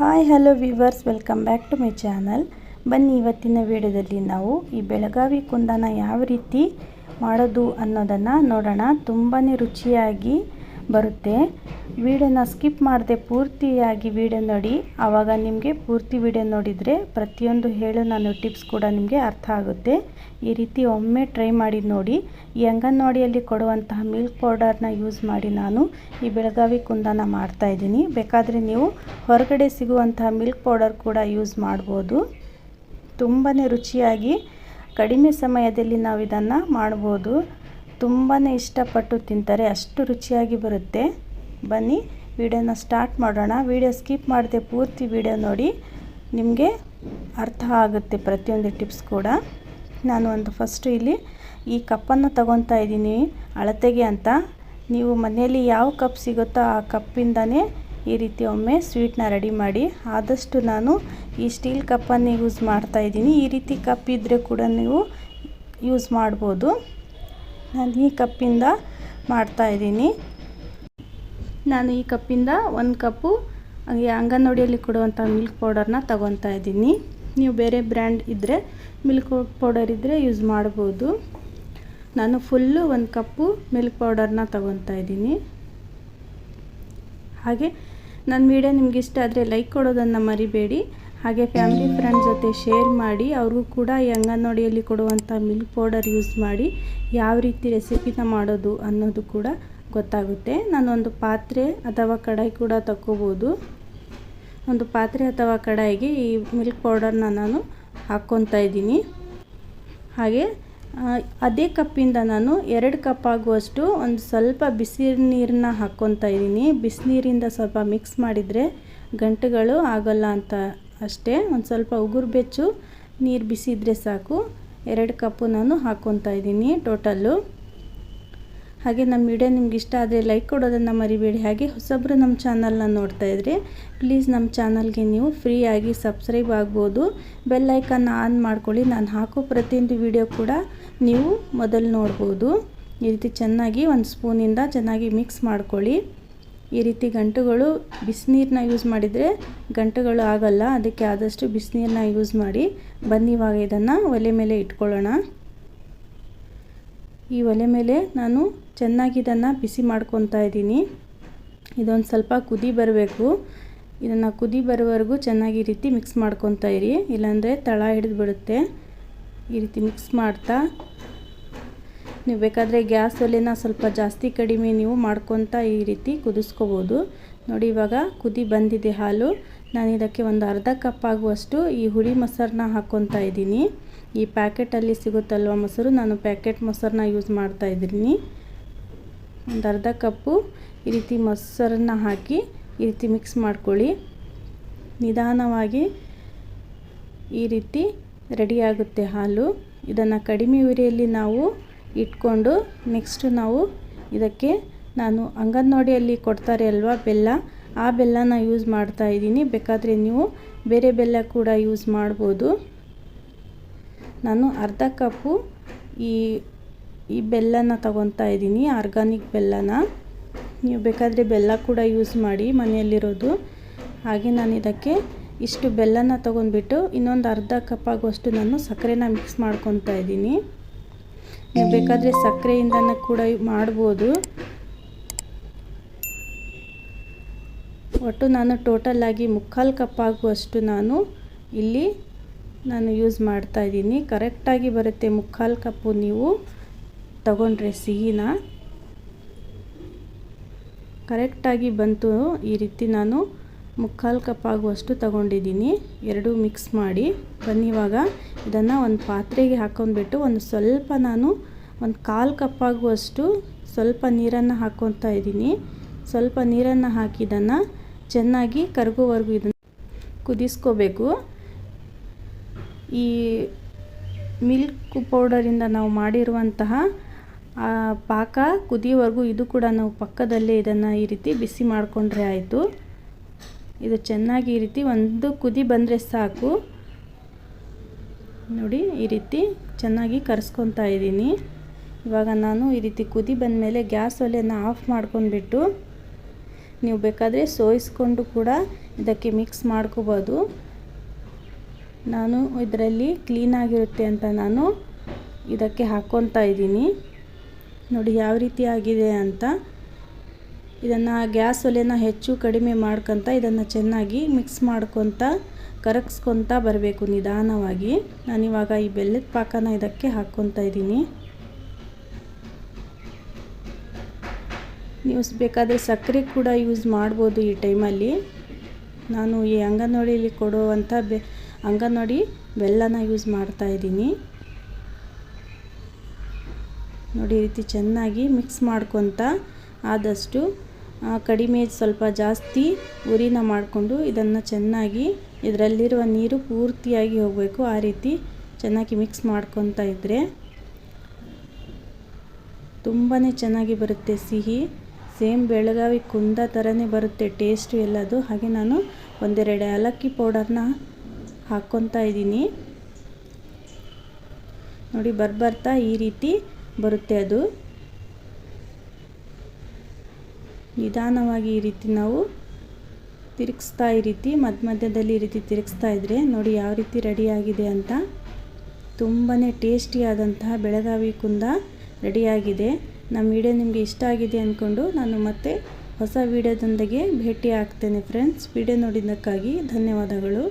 Hi, hello viewers, welcome back to my channel. ಬನ್ನಿ, ಇವತ್ತಿನ ವಿಡಿಯೋದಲ್ಲಿ ನಾವು ಈ ಬೆಳಗಾವಿ ಕುಂದನ ಯಾವ ರೀತಿ ಮಾಡೋದು ಅನ್ನೋದನ್ನು ನೋಡೋಣ. ತುಂಬಾ ರುಚಿಯಾಗಿ ಬರುತ್ತೆ. ವಿಡಿಯೋನ ಸ್ಕಿಪ್ ಮಾಡದೆ ಪೂರ್ತಿಯಾಗಿ ವಿಡಿಯೋ ನೋಡಿ. ಆವಾಗ ನಿಮಗೆ ಪೂರ್ತಿ ವಿಡಿಯೋ ನೋಡಿದರೆ ಪ್ರತಿಯೊಂದು ಹೇಳೋ ನಾನು ಟಿಪ್ಸ್ ಕೂಡ ನಿಮಗೆ ಅರ್ಥ ಆಗುತ್ತೆ. ಈ ರೀತಿ ಒಮ್ಮೆ ಟ್ರೈ ಮಾಡಿ ನೋಡಿ. ಈ ಅಂಗನವಾಡಿಯಲ್ಲಿ ಕೊಡುವಂತಹ ಮಿಲ್ಕ್ ಪೌಡರ್ನ ಯೂಸ್ ಮಾಡಿ ನಾನು. ಈ ಬೆಳಗಾವಿ ಕುಂದನ ಮಾಡ್ತಾಯಿದ್ದೀನಿ ಬೇಕಾದರೆ ನೀವು ಹೊರಗಡೆ ಸಿಗುವಂತಹ ಮಿಲ್ಕ್ ಪೌಡರ್ ಕೂಡ ಯೂಸ್ ಮಾಡ್ಬೋದು. ತುಂಬಾ ರುಚಿಯಾಗಿ ಕಡಿಮೆ ಸಮಯದಲ್ಲಿ ನಾವು ಇದನ್ನು ಮಾಡ್ಬೋದು. ತುಂಬಾ ಇಷ್ಟಪಟ್ಟು ತಿಂತಾರೆ, ಅಷ್ಟು ರುಚಿಯಾಗಿ ಬರುತ್ತೆ. ಬನ್ನಿ, ವಿಡಿಯೋನ ಸ್ಟಾರ್ಟ್ ಮಾಡೋಣ. ವಿಡಿಯೋ ಸ್ಕಿಪ್ ಮಾಡದೆ ಪೂರ್ತಿ ವಿಡಿಯೋ ನೋಡಿ. ನಿಮಗೆ ಅರ್ಥ ಆಗುತ್ತೆ ಪ್ರತಿಯೊಂದು ಟಿಪ್ಸ್ ಕೂಡ. ನಾನು ಒಂದು ಫಸ್ಟು ಇಲ್ಲಿ ಈ ಕಪ್ಪನ್ನು ತಗೊತಾ ಇದ್ದೀನಿ ಅಳತೆಗೆ ಅಂತ. ನೀವು ಮನೆಯಲ್ಲಿ ಯಾವ ಕಪ್ ಸಿಗುತ್ತೋ ಆ ಕಪ್ಪಿಂದನೇ ಈ ರೀತಿ ಒಮ್ಮೆ ಸ್ವೀಟ್ನ ರೆಡಿ ಮಾಡಿ. ಆದಷ್ಟು ನಾನು ಈ ಸ್ಟೀಲ್ ಕಪ್ಪನ್ನು ಯೂಸ್ ಮಾಡ್ತಾ ಇದ್ದೀನಿ. ಈ ರೀತಿ ಕಪ್ ಇದ್ದರೆ ಕೂಡ ನೀವು ಯೂಸ್ ಮಾಡ್ಬೋದು. ನಾನು ಈ ಕಪ್ಪಿಂದ ಮಾಡ್ತಾಯಿದ್ದೀನಿ ನಾನು ಈ ಕಪ್ಪಿಂದ ಒಂದು ಕಪ್ಪು ಅಂಗನವಾಡಿಯಲ್ಲಿ ಕೊಡುವಂಥ ಮಿಲ್ಕ್ ಪೌಡರ್ನ ತಗೊತಾ ಇದ್ದೀನಿ. ನೀವು ಬೇರೆ ಬ್ರ್ಯಾಂಡ್ ಇದ್ದರೆ ಮಿಲ್ಕ್ ಪೌಡರ್ ಇದ್ದರೆ ಯೂಸ್ ಮಾಡ್ಬೋದು. ನಾನು ಫುಲ್ಲು ಒಂದು ಕಪ್ಪು ಮಿಲ್ಕ್ ಪೌಡರ್ನ ತಗೊತಾ ಇದ್ದೀನಿ. ಹಾಗೆ ನನ್ನ ವಿಡಿಯೋ ನಿಮ್ಗೆ ಇಷ್ಟ ಆದರೆ ಲೈಕ್ ಕೊಡೋದನ್ನು ಮರಿಬೇಡಿ. ಹಾಗೆ ಫ್ಯಾಮಿಲಿ ಫ್ರೆಂಡ್ಸ್ ಜೊತೆ ಶೇರ್ ಮಾಡಿ, ಅವ್ರಿಗೂ ಕೂಡ ಈ ಅಂಗನವಾಡಿಯಲ್ಲಿ ಕೊಡುವಂಥ ಮಿಲ್ಕ್ ಪೌಡರ್ ಯೂಸ್ ಮಾಡಿ. ಯಾವ ರೀತಿ ರೆಸಿಪಿನ ಮಾಡೋದು ಅನ್ನೋದು ಕೂಡ ಗೊತ್ತಾಗುತ್ತೆ. ನಾನೊಂದು ಪಾತ್ರೆ ಅಥವಾ ಕಡಾಯಿ ಕೂಡ ತಗೋಬೋದು ಒಂದು ಪಾತ್ರೆ ಅಥವಾ ಕಡಾಯಿಗೆ ಈ ಮಿಲ್ಕ್ ಪೌಡರ್ನ ನಾನು ಹಾಕ್ಕೊತಾ ಇದ್ದೀನಿ. ಹಾಗೆ ಅದೇ ಕಪ್ಪಿಂದ ನಾನು ಎರಡು ಕಪ್ ಆಗುವಷ್ಟು ಒಂದು ಸ್ವಲ್ಪ ಬಿಸಿ ನೀರನ್ನ ಹಾಕ್ಕೊತಾ ಇದ್ದೀನಿ. ಬಿಸಿನೀರಿಂದ ಸ್ವಲ್ಪ ಮಿಕ್ಸ್ ಮಾಡಿದರೆ ಗಂಟುಗಳು ಆಗೋಲ್ಲ ಅಂತ ಅಷ್ಟೇ. ಒಂದು ಸ್ವಲ್ಪ ಉಗುರು ಬೆಚ್ಚು, ನೀರು ಬಿಸಿ ಇದ್ದರೆ ಸಾಕು. ಎರಡು ಕಪ್ಪು ನಾನು ಹಾಕ್ಕೊತಾ ಇದ್ದೀನಿ ಟೋಟಲ್ಲು. ಹಾಗೆ ನಮ್ಮ ವಿಡಿಯೋ ನಿಮ್ಗೆ ಇಷ್ಟ ಆದರೆ ಲೈಕ್ ಕೊಡೋದನ್ನು ಮರಿಬೇಡಿ. ಹಾಗೆ ಹೊಸಬ್ರು ನಮ್ಮ ಚಾನಲ್ನ ನೋಡ್ತಾ ಇದ್ರಿ ಪ್ಲೀಸ್ ನಮ್ಮ ಚಾನಲ್ಗೆ ನೀವು ಫ್ರೀಯಾಗಿ ಸಬ್ಸ್ಕ್ರೈಬ್ ಆಗ್ಬೋದು. ಬೆಲ್ ಐಕನ್ನ ಆನ್ ಮಾಡ್ಕೊಳ್ಳಿ. ನಾನು ಹಾಕೋ ಪ್ರತಿಯೊಂದು ವಿಡಿಯೋ ಕೂಡ ನೀವು ಮೊದಲು ನೋಡ್ಬೋದು. ಈ ರೀತಿ ಚೆನ್ನಾಗಿ ಒಂದು ಸ್ಪೂನಿಂದ ಚೆನ್ನಾಗಿ ಮಿಕ್ಸ್ ಮಾಡ್ಕೊಳ್ಳಿ. ಈ ರೀತಿ ಗಂಟುಗಳು ಬಿಸಿನೀರನ್ನ ಯೂಸ್ ಮಾಡಿದರೆ ಗಂಟುಗಳು ಆಗಲ್ಲ. ಅದಕ್ಕೆ ಆದಷ್ಟು ಬಿಸಿನೀರನ್ನ ಯೂಸ್ ಮಾಡಿ ಬನ್ನಿ ಇವಾಗ ಇದನ್ನು ಒಲೆ ಮೇಲೆ ಇಟ್ಕೊಳ್ಳೋಣ. ಈ ಒಲೆ ಮೇಲೆ ನಾನು ಚೆನ್ನಾಗಿ ಇದನ್ನು ಬಿಸಿ ಮಾಡ್ಕೊತಾ ಇದ್ದೀನಿ. ಇದೊಂದು ಸ್ವಲ್ಪ ಕುದಿ ಬರಬೇಕು. ಇದನ್ನು ಕುದಿ ಬರೋವರೆಗೂ ಚೆನ್ನಾಗಿ ರೀತಿ ಮಿಕ್ಸ್ ಮಾಡ್ಕೊತಾ ಇರಿ. ಇಲ್ಲಾಂದರೆ ತಳ ಹಿಡಿದು ಬಿಡುತ್ತೆ. ಈ ರೀತಿ ಮಿಕ್ಸ್ ಮಾಡ್ತಾ ನೀವು ಬೇಕಾದರೆ ಗ್ಯಾಸ್ ಒಲೆನ ಸ್ವಲ್ಪ ಜಾಸ್ತಿ ಕಡಿಮೆ ನೀವು ಮಾಡ್ಕೊತಾ ಈ ರೀತಿ ಕುದಿಸ್ಕೋಬೋದು. ನೋಡಿ ಇವಾಗ ಕುದಿ ಬಂದಿದೆ ಹಾಲು. ನಾನು ಇದಕ್ಕೆ ಒಂದು ಅರ್ಧ ಕಪ್ ಆಗುವಷ್ಟು ಈ ಹುಳಿ ಮೊಸರನ್ನ ಹಾಕ್ಕೊತಾ ಇದ್ದೀನಿ. ಈ ಪ್ಯಾಕೆಟಲ್ಲಿ ಸಿಗುತ್ತಲ್ವ ಮೊಸರು? ನಾನು ಪ್ಯಾಕೆಟ್ ಮೊಸರನ್ನ ಯೂಸ್ ಮಾಡ್ತಾ ಇದ್ದೀನಿ. ಒಂದು ಅರ್ಧ ಕಪ್ಪು ಈ ರೀತಿ ಮೊಸರನ್ನ ಹಾಕಿ ಈ ರೀತಿ ಮಿಕ್ಸ್ ಮಾಡ್ಕೊಳ್ಳಿ. ನಿಧಾನವಾಗಿ ಈ ರೀತಿ ರೆಡಿಯಾಗುತ್ತೆ ಹಾಲು. ಇದನ್ನು ಕಡಿಮೆ ಉರಿಯಲ್ಲಿ ನಾವು ಇಟ್ಕೊಂಡು ನೆಕ್ಸ್ಟು ನಾವು ಇದಕ್ಕೆ ನಾನು ಅಂಗನವಾಡಿಯಲ್ಲಿ ಕೊಡ್ತಾರೆ ಅಲ್ವಾ ಬೆಲ್ಲ? ಆ ಬೆಲ್ಲನ ಯೂಸ್ ಮಾಡ್ತಾ ಇದ್ದೀನಿ. ಬೇಕಾದರೆ ನೀವು ಬೇರೆ ಬೆಲ್ಲ ಕೂಡ ಯೂಸ್ ಮಾಡ್ಬೋದು. ನಾನು ಅರ್ಧ ಕಪ್ಪು ಈ ಈ ಬೆಲ್ಲನ ತಗೊತಾ ಇದ್ದೀನಿ ಆರ್ಗಾನಿಕ್ ಬೆಲ್ಲನ. ನೀವು ಬೇಕಾದರೆ ಬೆಲ್ಲ ಕೂಡ ಯೂಸ್ ಮಾಡಿ ಮನೆಯಲ್ಲಿರೋದು. ಹಾಗೆ ನಾನು ಇದಕ್ಕೆ ಇಷ್ಟು ಬೆಲ್ಲನ ತೊಗೊಂಡ್ಬಿಟ್ಟು ಇನ್ನೊಂದು ಅರ್ಧ ಕಪ್ ಆಗುವಷ್ಟು ನಾನು ಸಕ್ಕರೆನ ಮಿಕ್ಸ್ ಮಾಡ್ಕೊತಾ ಇದ್ದೀನಿ. ನೀವು ಬೇಕಾದರೆ ಸಕ್ಕರೆಯಿಂದನೂ ಕೂಡ ಮಾಡ್ಬೋದು. ಒಟ್ಟು ನಾನು ಟೋಟಲಾಗಿ ಮುಕ್ಕಾಲು ಕಪ್ ಆಗುವಷ್ಟು ನಾನು ಇಲ್ಲಿ ನಾನು ಯೂಸ್ ಮಾಡ್ತಾ ಇದ್ದೀನಿ. ಕರೆಕ್ಟಾಗಿ ಬರುತ್ತೆ ಮುಕ್ಕಾಲು ಕಪ್ಪು ನೀವು ತಗೊಂಡ್ರೆ ಸಿಹಿನ. ಕರೆಕ್ಟಾಗಿ ಬಂತು ಈ ರೀತಿ ನಾನು ಮುಕ್ಕಾಲು ಕಪ್ ಆಗುವಷ್ಟು ತಗೊಂಡಿದ್ದೀನಿ. ಎರಡೂ ಮಿಕ್ಸ್ ಮಾಡಿ. ಬನ್ನಿ ಇವಾಗ. ಇದನ್ನು ಒಂದು ಪಾತ್ರೆಗೆ ಹಾಕೊಂಡ್ಬಿಟ್ಟು ಒಂದು ಸ್ವಲ್ಪ ನಾನು ಒಂದು ಕಾಲು ಕಪ್ಪಾಗುವಷ್ಟು ಸ್ವಲ್ಪ ನೀರನ್ನು ಹಾಕ್ಕೊತಾ ಇದ್ದೀನಿ. ಸ್ವಲ್ಪ ನೀರನ್ನು ಹಾಕಿ ಇದನ್ನು ಚೆನ್ನಾಗಿ ಕರಗುವವರೆಗೂ ಇದನ್ನು ಕುದಿಸ್ಕೋಬೇಕು. ಈ ಮಿಲ್ಕ್ ಪೌಡರಿಂದ ನಾವು ಮಾಡಿರುವಂತಹ ಪಾಕ ಕುದಿಯೋವರೆಗೂ ಇದು ಕೂಡ ನಾವು ಪಕ್ಕದಲ್ಲೇ ಇದನ್ನು ಈ ರೀತಿ ಬಿಸಿ ಮಾಡಿಕೊಂಡ್ರೆ ಆಯಿತು. ಇದು ಚೆನ್ನಾಗಿ ಈ ರೀತಿ ಒಂದು ಕುದಿ ಬಂದರೆ ಸಾಕು. ನೋಡಿ, ಈ ರೀತಿ ಚೆನ್ನಾಗಿ ಕರೆಸ್ಕೊತಾ ಇದ್ದೀನಿ. ಇವಾಗ ನಾನು ಈ ರೀತಿ ಕುದಿ ಬಂದಮೇಲೆ ಗ್ಯಾಸ್ ಒಲೆಯನ್ನು ಆಫ್ ಮಾಡ್ಕೊಂಡ್ಬಿಟ್ಟು ನೀವು ಬೇಕಾದರೆ ಸೋಯಿಸ್ಕೊಂಡು ಕೂಡ ಇದಕ್ಕೆ ಮಿಕ್ಸ್ ಮಾಡ್ಕೋಬೋದು. ನಾನು ಇದರಲ್ಲಿ ಕ್ಲೀನಾಗಿರುತ್ತೆ ಅಂತ ನಾನು ಇದಕ್ಕೆ ಹಾಕ್ಕೊತಾ ಇದ್ದೀನಿ. ನೋಡಿ, ಯಾವ ರೀತಿ ಆಗಿದೆ ಅಂತ. ಇದನ್ನು ಗ್ಯಾಸ್ ಒಲೆನ ಹೆಚ್ಚು ಕಡಿಮೆ ಮಾಡ್ಕೊತ ಇದನ್ನು ಚೆನ್ನಾಗಿ ಮಿಕ್ಸ್ ಮಾಡ್ಕೊತ ಕರಗಿಸ್ಕೊತ ಬರಬೇಕು ನಿಧಾನವಾಗಿ. ನಾನಿವಾಗ ಈ ಬೆಲ್ಲದ ಪಾಕನ ಇದಕ್ಕೆ ಹಾಕ್ಕೊತಾ ಇದ್ದೀನಿ. ನೀವು ಬೇಕಾದರೆ ಸಕ್ಕರೆ ಕೂಡ ಯೂಸ್ ಮಾಡ್ಬೋದು ಈ ಟೈಮಲ್ಲಿ ನಾನು ಈ ಅಂಗನವಾಡಿಯಲ್ಲಿ ಕೊಡುವಂಥ ಬೆ, ಅಂಗನವಾಡಿ ಬೆಲ್ಲನ ಯೂಸ್ ಮಾಡ್ತಾ ಇದ್ದೀನಿ. ನೋಡಿ ಈ ರೀತಿ ಚೆನ್ನಾಗಿ ಮಿಕ್ಸ್ ಮಾಡ್ಕೊತ ಆದಷ್ಟು ಕಡಿಮೆ ಸ್ವಲ್ಪ ಜಾಸ್ತಿ ಉರಿನ ಮಾಡಿಕೊಂಡು ಇದನ್ನು ಚೆನ್ನಾಗಿ ಇದರಲ್ಲಿರುವ ನೀರು ಪೂರ್ತಿಯಾಗಿ ಹೋಗಬೇಕು. ಆ ರೀತಿ ಚೆನ್ನಾಗಿ ಮಿಕ್ಸ್ ಮಾಡ್ಕೊತಾ ಇದ್ದರೆ ತುಂಬಾ ಚೆನ್ನಾಗಿ ಬರುತ್ತೆ ಸಿಹಿ. ಸೇಮ್ ಬೆಳಗಾವಿ ಕುಂದ ಥರನೇ ಬರುತ್ತೆ ಟೇಸ್ಟು ಎಲ್ಲದು ಹಾಗೆ ನಾನು ಒಂದೆರಡು ಏಲಕ್ಕಿ ಪೌಡರ್ನ ಹಾಕ್ಕೊತಾ ಇದ್ದೀನಿ. ನೋಡಿ ಬರ್ಬರ್ತಾ ಈ ರೀತಿ ಬರುತ್ತೆ ಅದು. ನಿಧಾನವಾಗಿ ಈ ರೀತಿ ನಾವು ತಿರುಗಿಸ್ತಾ ಈ ರೀತಿ ಮಧ್ಯ ಮಧ್ಯದಲ್ಲಿ ಈ ರೀತಿ ತಿರುಗಿಸ್ತಾ ಇದ್ದರೆ ನೋಡಿ ಯಾವ ರೀತಿ ರೆಡಿಯಾಗಿದೆ ಅಂತ. ತುಂಬಾ ಟೇಸ್ಟಿಯಾದಂತಹ ಬೆಳಗಾವಿ ಕುಂದ ರೆಡಿಯಾಗಿದೆ ನಮ್ಮ ವಿಡಿಯೋ ನಿಮಗೆ ಇಷ್ಟ ಆಗಿದೆ ಅಂದ್ಕೊಂಡು ನಾನು ಮತ್ತೆ ಹೊಸ ವಿಡಿಯೋದೊಂದಿಗೆ ಭೇಟಿ ಆಗ್ತೇನೆ ಫ್ರೆಂಡ್ಸ್ ವಿಡಿಯೋ ನೋಡಿದ್ದಕ್ಕಾಗಿ ಧನ್ಯವಾದಗಳು.